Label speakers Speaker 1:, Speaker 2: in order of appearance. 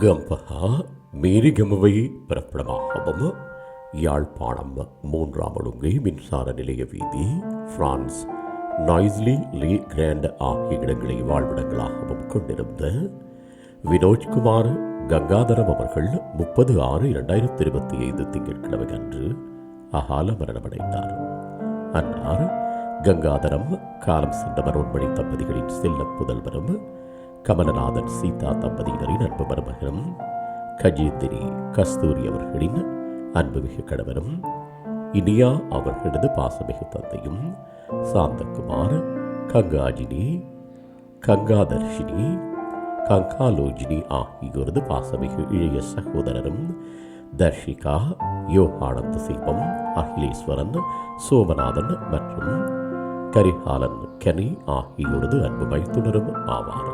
Speaker 1: கம்பஹா மேரிகமுவை பிறப்பிடமாகவும் யாழ்ப்பாணம் மூன்றாம் ஒழுங்கை மின்சார நிலைய வீதி பிரான்ஸ் நாய்ஸ்லி லீ கிராண்ட் ஆகிய இடங்களை வாழ்விடங்களாகவும் கொண்டிருந்த வினோஜ்குமார் கங்காதரம் அவர்கள் முப்பது ஆறு இரண்டாயிரத்தி இருபத்தி ஐந்து திங்கட்கிழமை அன்று அகால மரணமடைந்தார். அன்னார் கங்காதரம் காலம் சென்றவர் மனோன்மணி தம்பதிகளின் செல்ல புதல்வரும் கமலநாதன் சீதா தம்பதியினரின் அன்பு மருமகனும் கஜேந்திரி கஸ்தூரி அவர்களின் அன்புமிகு கணவரும் இனியா அவர்களது பாசமிகு தந்தையும் சாந்தகுமார் கங்காஜினி கங்காதர்ஷினி கங்காலோஜினி ஆகியோரது பாசமிகு இளைய சகோதரரும் தர்ஷிகா யோகானந்த சில்பம் அகிலேஸ்வரன் சோமநாதன் மற்றும் கரிகாலன் கனி ஆகியோரது அன்பு மைத்துனரும் ஆவார்.